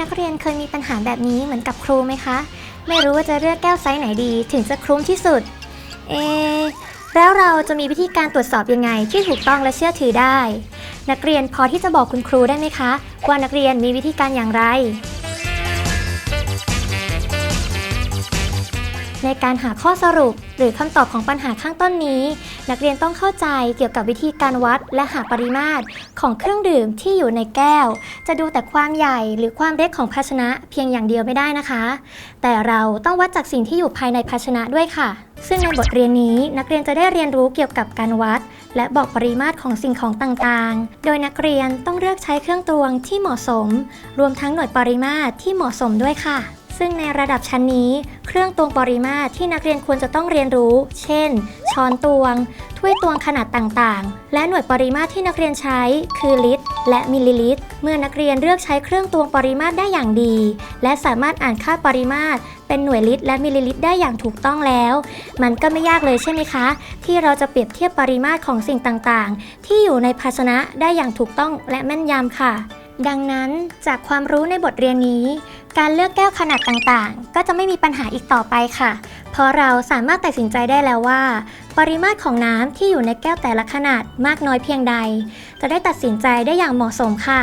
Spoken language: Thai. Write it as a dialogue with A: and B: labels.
A: นักเรียนเคยมีปัญหาแบบนี้เหมือนกับครูไหมคะ ไม่รู้ว่าจะเลือกแก้วไซส์ไหนดี ถึงจะคุ้มที่สุด เอะแล้วเราจะมีวิธีการตรวจสอบยังไง ที่ถูกต้องและเชื่อถือได้ นักเรียนพอที่จะบอกคุณครูได้ไหมคะ ว่านักเรียนมีวิธีการอย่างไร ในการหาข้อสรุป หรือคำตอบของปัญหาข้างต้นนี้ นักเรียนต้องเข้าใจเกี่ยวกับวิธีการวัดและหาปริมาตรของเครื่องดื่มที่อยู่ในแก้ว จะดูแต่ความใหญ่หรือความเล็กของภาชนะเพียงอย่างเดียวไม่ได้นะคะ แต่เราต้องวัดจากสิ่งที่อยู่ภายในภาชนะด้วยค่ะ ซึ่งในบทเรียนนี้นักเรียนจะได้เรียนรู้เกี่ยวกับการวัด และบอกปริมาตรของสิ่งของต่างๆ โดยนักเรียนต้องเลือกใช้เครื่องตวงที่เหมาะสม รวมทั้งหน่วยปริมาตรที่เหมาะสมด้วยค่ะ ซึ่งในระดับชั้นนี้ เครื่องตวงปริมาตรที่นักเรียนควรจะต้องเรียนรู้ เช่น ช้อนตวง ถ้วยตวงขนาดต่างๆ และหน่วยปริมาตรที่นักเรียนใช้ คือลิตร และมิลลิลิตร เมื่อนักเรียนเลือกใช้เครื่องตวงปริมาตรได้อย่างดี และสามารถอ่านค่าปริมาตร เป็นหน่วยลิตรและมิลลิลิตรได้อย่างถูกต้องแล้ว มันก็ไม่ยากเลยใช่ไหมคะ ที่เราจะเปรียบเทียบปริมาตรของสิ่งต่างๆ ที่อยู่ในภาชนะได้อย่างถูกต้องและแม่นยำค่ะ ดังนั้นจากความรู้ในบทเรียนนี้ การเลือกแก้วขนาดต่างๆ ก็จะไม่มีปัญหาอีกต่อไปค่ะ เพราะเราสามารถตัดสินใจได้แล้วว่า ปริมาตรของน้ำที่อยู่ในแก้วแต่ละขนาดมากน้อยเพียงใด จะได้ตัดสินใจได้อย่างเหมาะสมค่ะ